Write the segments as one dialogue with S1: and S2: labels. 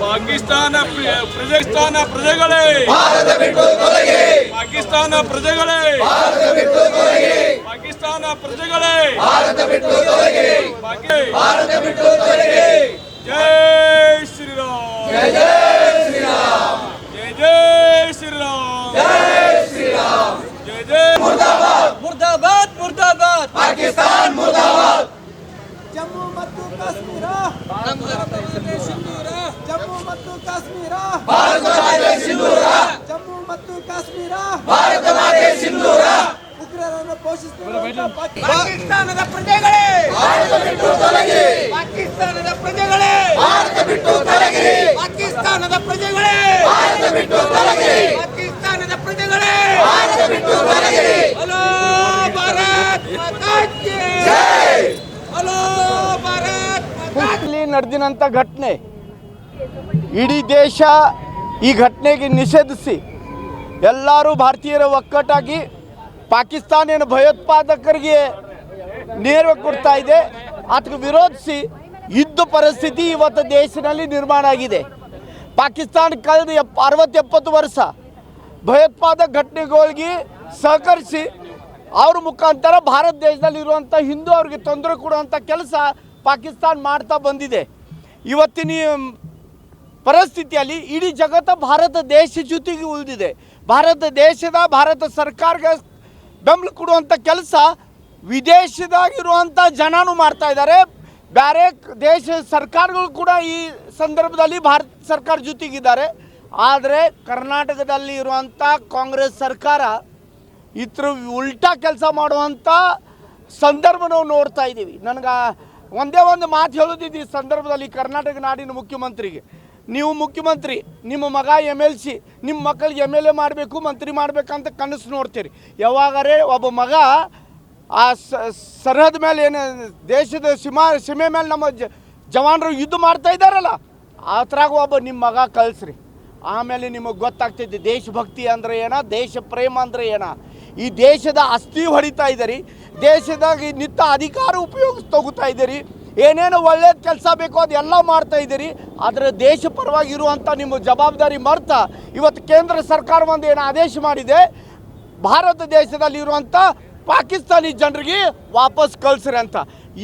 S1: ಪಾಕಿಸ್ತಾನ ಪ್ರಜೆಸ್ತಾನ ಪ್ರಜೆಗಳೇ! ಭಾರತ ಬಿಟ್ಟು ತೊಲಗಿ
S2: ಪಾಕಿಸ್ತಾನ ಪ್ರಜೆಗಳೇ! ಭಾರತ ಬಿಟ್ಟು ತೊಲಗಿ ಪಾಕಿಸ್ತಾನ ಪ್ರಜೆಗಳೇ! ಭಾರತ ಬಿಟ್ಟು ತೊಲಗಿ ಭಾರತ ಬಿಟ್ಟು ತೊಲಗಿ ಜೈ ಶ್ರೀರಾಮ್! ಜೈ
S3: ಶ್ರೀರಾಮ್! ಮತ್ತು ಕಾಶ್ಮೀರ. ಜಮ್ಮು ಮತ್ತು ಕಾಶ್ಮೀರ. ಜಮ್ಮು ಮತ್ತು ಕಾಶ್ಮೀರ. ಉಗ್ರರನ್ನು ಪೋಷಿಸುತ್ತಿರುವ
S1: ಪಾಕಿಸ್ತಾನದ ಪ್ರಜೆಗಳೇ. ಪಾಕಿಸ್ತಾನದ ಪ್ರಜೆಗಳೇ ಪಾಕಿಸ್ತಾನದ ಪ್ರಜೆಗಳೇ ಪಾಕಿಸ್ತಾನದ ಪ್ರಜೆಗಳೇ ಹಲೋ ಭಾರತ್ ಮಾತಾ ಕಿ ಹಲೋ ಭಾರತ್ ಮಾತಾ ಕಿ
S4: ಇಲ್ಲಿ ನಡೆದಿನಂಥ ಘಟನೆ. ಇಡೀ ದೇಶ ಈ ಘಟನೆಗೆ ನಿಷೇಧಿಸಿ ಎಲ್ಲರೂ ಭಾರತೀಯರ ಒಕ್ಕಟ್ಟಾಗಿ ಪಾಕಿಸ್ತಾನಿನ ಭಯೋತ್ಪಾದಕರಿಗೆ ನೇರ ಕೊಡ್ತಾ ಇದೆ. ಅದಕ್ಕೆ ವಿರೋಧಿಸಿ ಯುದ್ಧ ಪರಿಸ್ಥಿತಿ ಇವತ್ತು ದೇಶದಲ್ಲಿ ನಿರ್ಮಾಣ ಆಗಿದೆ. ಪಾಕಿಸ್ತಾನ ಕಳೆದ ಎಪ್ ಅರವತ್ತು ಎಪ್ಪತ್ತು ವರ್ಷ ಭಯೋತ್ಪಾದಕ ಘಟನೆಗಳಿಗೆ ಸಹಕರಿಸಿ ಅವ್ರ ಮುಖಾಂತರ ಭಾರತ ದೇಶದಲ್ಲಿ ಇರುವಂಥ ಹಿಂದೂ ಅವ್ರಿಗೆ ತೊಂದರೆ ಕೊಡುವಂಥ ಕೆಲಸ ಪಾಕಿಸ್ತಾನ ಮಾಡ್ತಾ ಬಂದಿದೆ. ಇವತ್ತಿನ ಪರಿಸ್ಥಿತಿಯಲ್ಲಿ ಇಡೀ ಜಗತ್ತು ಭಾರತ ದೇಶ ಜೊತೆಗೆ ಉಳಿದಿದೆ. ಭಾರತ ದೇಶದ, ಭಾರತ ಸರ್ಕಾರಕ್ಕೆ ಬೆಂಬಲ ಕೊಡುವಂಥ ಕೆಲಸ ವಿದೇಶದಾಗಿರುವಂಥ ಜನನೂ ಮಾಡ್ತಾ ಇದ್ದಾರೆ. ಬೇರೆ ದೇಶ ಸರ್ಕಾರಗಳು ಕೂಡ ಈ ಸಂದರ್ಭದಲ್ಲಿ ಭಾರತ ಸರ್ಕಾರ ಜೊತೆಗಿದ್ದಾರೆ. ಆದರೆ ಕರ್ನಾಟಕದಲ್ಲಿ ಇರುವಂಥ ಕಾಂಗ್ರೆಸ್ ಸರ್ಕಾರ ಇತರ ಉಲ್ಟಾ ಕೆಲಸ ಮಾಡುವಂಥ ಸಂದರ್ಭ ನಾವು ನೋಡ್ತಾ ಇದ್ದೀವಿ. ನನಗೆ ಒಂದೇ ಒಂದು ಮಾತು ಹೇಳೋದಿದ್ದು ಈ ಸಂದರ್ಭದಲ್ಲಿ ಕರ್ನಾಟಕ ನಾಡಿನ ಮುಖ್ಯಮಂತ್ರಿಗೆ. ನೀವು ಮುಖ್ಯಮಂತ್ರಿ, ನಿಮ್ಮ ಮಗ ಎಂ ಎಲ್ ಸಿ ನಿಮ್ಮ ಮಕ್ಕಳಿಗೆ ಎಂ ಎಲ್ ಎ ಮಾಡಬೇಕು, ಮಂತ್ರಿ ಮಾಡಬೇಕಂತ ಕನಸು ನೋಡ್ತೀರಿ. ಯಾವಾಗರೇ ಒಬ್ಬ ಮಗ ಆ ಸರಹದ ಮೇಲೆ ಏನು, ದೇಶದ ಸೀಮಾ, ಸೀಮೆ ಮೇಲೆ ನಮ್ಮ ಜವಾನರು ಯುದ್ಧ ಮಾಡ್ತಾ ಇದ್ದಾರಲ್ಲ, ಆ ಥರಾಗ ಒಬ್ಬ ನಿಮ್ಮ ಮಗ ಕಳಿಸ್ರಿ. ಆಮೇಲೆ ನಿಮಗೆ ಗೊತ್ತಾಗ್ತೈತಿ, ದೇಶಭಕ್ತಿ ಅಂದರೆ ಏನ, ದೇಶ ಪ್ರೇಮ ಅಂದರೆ ಏನ? ಈ ದೇಶದ ಅಸ್ಥಿ ಹೊಡಿತಾ ಇದ್ದೀರಿ ದೇಶದಾಗ ನಿತ್ಯ ಅಧಿಕಾರ ಉಪಯೋಗ ತಗೋತಾ ಇದ್ದೀರಿ ಏನೇನು ಒಳ್ಳೇದು ಕೆಲಸ ಬೇಕೋ ಅದೆಲ್ಲ ಮಾಡ್ತಾ ಇದ್ದೀರಿ ಆದರೆ ದೇಶ ಪರವಾಗಿ ಇರುವಂಥ ನಿಮ್ಮ ಜವಾಬ್ದಾರಿ ಮರ್ತ, ಇವತ್ತು ಕೇಂದ್ರ ಸರ್ಕಾರ ಒಂದು ಏನು ಆದೇಶ ಮಾಡಿದೆ, ಭಾರತ ದೇಶದಲ್ಲಿ ಇರುವಂಥ ಪಾಕಿಸ್ತಾನಿ ಜನರಿಗೆ ವಾಪಸ್ ಕಳ್ಸ್ರಿ ಅಂತ.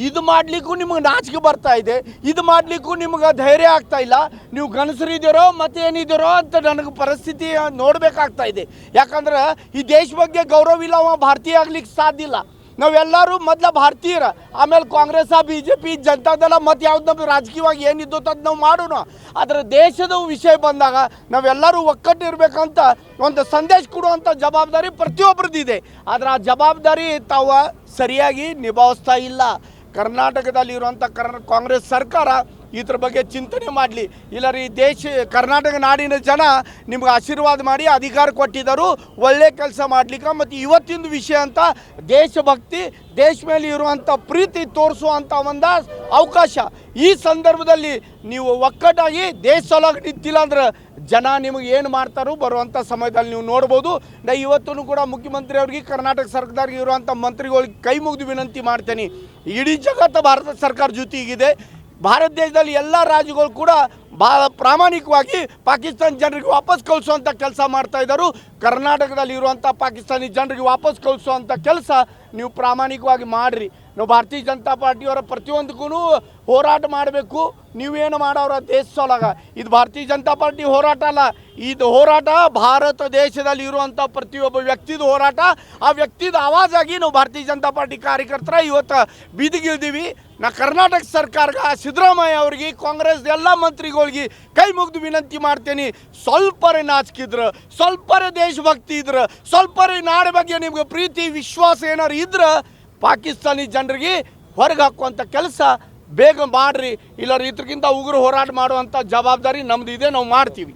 S4: ಇದು ಮಾಡಲಿಕ್ಕೂ ನಿಮಗೆ ನಾಚಿಕೆ ಬರ್ತಾ ಇದೆ. ಇದು ಮಾಡಲಿಕ್ಕೂ ನಿಮ್ಗೆ ಧೈರ್ಯ ಆಗ್ತಾ ಇಲ್ಲ. ನೀವು ಗನಸರಿದ್ದೀರೋ ಮತ್ತೇನಿದ್ದೀರೋ ಅಂತ ನನಗೆ ಪರಿಸ್ಥಿತಿ ನೋಡಬೇಕಾಗ್ತಾ ಇದೆ. ಯಾಕಂದ್ರೆ ಈ ದೇಶ ಬಗ್ಗೆ ಗೌರವ ಇಲ್ಲ, ಅವ ಭಾರತೀಯ ಆಗ್ಲಿಕ್ಕೆ ಸಾಧ್ಯ ಇಲ್ಲ. ನಾವೆಲ್ಲರೂ ಮೊದಲ ಭಾರತೀಯರ, ಆಮೇಲೆ ಕಾಂಗ್ರೆಸ್ ಬಿ ಜೆ ಪಿ ಜನತಾದಲ್ಲ ಮತ್ತು ಯಾವ್ದು ನಮ್ಮ ರಾಜಕೀಯವಾಗಿ ಏನಿದ್ದು ಅದು ನಾವು ಮಾಡೋಣ. ಆದರೆ ದೇಶದ ವಿಷಯ ಬಂದಾಗ ನಾವೆಲ್ಲರೂ ಒಕ್ಕಟ್ಟಿರ್ಬೇಕಂತ ಒಂದು ಸಂದೇಶ ಕೊಡುವಂಥ ಜವಾಬ್ದಾರಿ ಪ್ರತಿಯೊಬ್ಬರದ್ದಿದೆ ಆದರೆ ಆ ಜವಾಬ್ದಾರಿ ತಾವು ಸರಿಯಾಗಿ ನಿಭಾಯಿಸ್ತಾ ಇಲ್ಲ. ಕರ್ನಾಟಕದಲ್ಲಿ ಇರುವಂಥ ಕರ್ ಕಾಂಗ್ರೆಸ್ ಸರ್ಕಾರ ಇದ್ರ ಬಗ್ಗೆ ಚಿಂತನೆ ಮಾಡಲಿ. ಇಲ್ಲ ರೀ ದೇಶ, ಕರ್ನಾಟಕ ನಾಡಿನ ಜನ ನಿಮ್ಗೆ ಆಶೀರ್ವಾದ ಮಾಡಿ, ಅಧಿಕಾರ ಕೊಟ್ಟಿದ್ದರು, ಒಳ್ಳೆ ಕೆಲಸ ಮಾಡ್ಲಿಕ್ಕೆ. ಮತ್ತು ಇವತ್ತಿನ ವಿಷಯ ಅಂತ, ದೇಶಭಕ್ತಿ, ದೇಶ ಮೇಲೆ ಇರುವಂಥ ಪ್ರೀತಿ ತೋರಿಸುವಂಥ ಒಂದು ಅವಕಾಶ. ಈ ಸಂದರ್ಭದಲ್ಲಿ ನೀವು ಒಕ್ಕಟ್ಟಾಗಿ ದೇಶ ಸೊಲಾಗಿ ನಿಂತಿಲ್ಲ ಅಂದ್ರೆ ಜನ ನಿಮಗೆ ಏನು ಮಾಡ್ತಾರೋ ಬರುವಂಥ ಸಮಯದಲ್ಲಿ ನೀವು ನೋಡ್ಬೋದು. ನಾ ಇವತ್ತೂ ಕೂಡ ಮುಖ್ಯಮಂತ್ರಿ ಅವ್ರಿಗೆ ಕರ್ನಾಟಕ ಸರ್ಕಾರಕ್ಕೆ ಇರುವಂಥ ಮಂತ್ರಿಗಳಿಗೆ ಕೈ ಮುಗಿದು ವಿನಂತಿ ಮಾಡ್ತೇನೆ. ಇಡೀ ಜಗತ್ತು ಭಾರತ ಸರ್ಕಾರ ಜೊತೆಗಿದೆ. ಭಾರತ ದೇಶದಲ್ಲಿ ಎಲ್ಲ ರಾಜ್ಯಗಳು ಕೂಡ ಭಾಳ ಪ್ರಾಮಾಣಿಕವಾಗಿ ಪಾಕಿಸ್ತಾನ ಜನರಿಗೆ ವಾಪಸ್ ಕಳಿಸುವಂಥ ಕೆಲಸ ಮಾಡ್ತಾ ಇದ್ದರು. ಕರ್ನಾಟಕದಲ್ಲಿ ಇರುವಂಥ ಪಾಕಿಸ್ತಾನಿ ಜನರಿಗೆ ವಾಪಸ್ ಕಳಿಸುವಂಥ ಕೆಲಸ ನೀವು ಪ್ರಾಮಾಣಿಕವಾಗಿ ಮಾಡಿರಿ. ನಾವು ಭಾರತೀಯ ಜನತಾ ಪಾರ್ಟಿಯವರ ಪ್ರತಿಯೊಂದಕ್ಕೂ ಹೋರಾಟ ಮಾಡಬೇಕು. ನೀವೇನು ಮಾಡೋರ ದೇಶ ಸೊಲಗ? ಇದು ಭಾರತೀಯ ಜನತಾ ಪಾರ್ಟಿ ಹೋರಾಟ ಅಲ್ಲ. ಇದು ಹೋರಾಟ ಭಾರತ ದೇಶದಲ್ಲಿ ಇರುವಂಥ ಪ್ರತಿಯೊಬ್ಬ ವ್ಯಕ್ತಿದು ಹೋರಾಟ. ಆ ವ್ಯಕ್ತಿದ ಆವಾಜಾಗಿ ನಾವು ಭಾರತೀಯ ಜನತಾ ಪಾರ್ಟಿ ಕಾರ್ಯಕರ್ತರ ಇವತ್ತು ಬೀದಿಗಿಳ್ದೀವಿ. ನಾ ಕರ್ನಾಟಕ ಸರ್ಕಾರಕ್ಕೆ ಸಿದ್ದರಾಮಯ್ಯ ಅವ್ರಿಗೆ, ಕಾಂಗ್ರೆಸ್ ಎಲ್ಲ ಮಂತ್ರಿಗಳಿಗೆ ಕೈ ಮುಗಿದು ವಿನಂತಿ ಮಾಡ್ತೇನೆ. ಸ್ವಲ್ಪರೇ ನಾಚಿಕಿದ್ರೆ ಸ್ವಲ್ಪರೇ ದೇಶಭಕ್ತಿ ಇದ್ರೆ, ಸ್ವಲ್ಪರೇ ನಾಡ ಬಗ್ಗೆ ನಿಮ್ಗೆ ಪ್ರೀತಿ, ವಿಶ್ವಾಸ ಏನಾರು ಇದ್ರೆ, ಪಾಕಿಸ್ತಾನಿ ಜನರಿಗೆ ಹೊರಗೆ ಹಾಕುವಂಥ ಕೆಲಸ ಬೇಗ ಮಾಡ್ರಿ. ಇಲ್ಲ ರೈತರಿಗಿಂತ ಉಗ್ರ ಹೋರಾಟ ಮಾಡುವಂಥ ಜವಾಬ್ದಾರಿ ನಮ್ದು ಇದೆ, ನಾವು ಮಾಡ್ತೀವಿ.